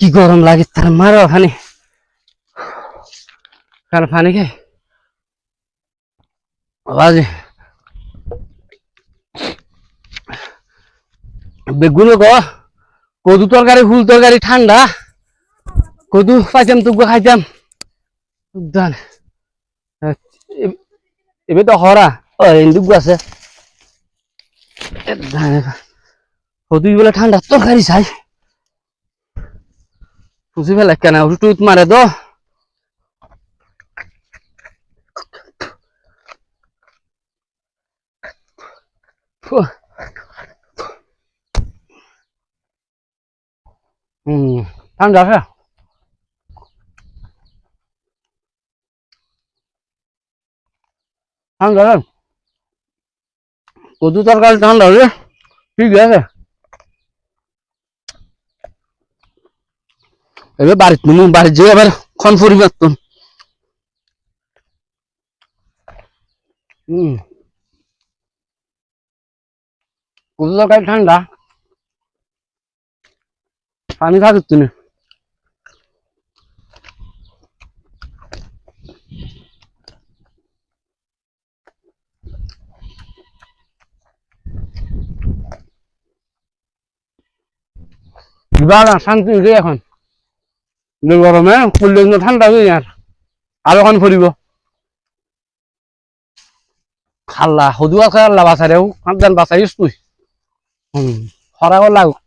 কি গরম লাগে তার মারো ওখানে। কার পানি খাই। বেগুন কদু তরকারি, ফুল তরকারি ঠান্ডা। কদু পাইতাম তো খাইতাম। এবে তো হরা। ও আছে। কদু বলে ঠান্ডা, তরকারি চাই। বুঝি ফেলে কেন টুট মারে তো হুম ঠান্ডা আছে ঠান্ডা কদু তরকারি ঠান্ডা হলে ঠিক আছে। এবার বাড়িত নুমু, বাড়িত যে আবার খন পরিবর্তন। হুম। তরকারি ঠান্ডা? পানি খাওয়া তুমি বিবাহ শান্তি এখন। গরমে কিন্তু ঠান্ডা হয়ে আর আর এখন ফুরিব। খাল্লা সদু আছে আল্লাহ বাঁচাই দেও কাঁদান বাঁচাইস তুই। হম খরা লাগুক।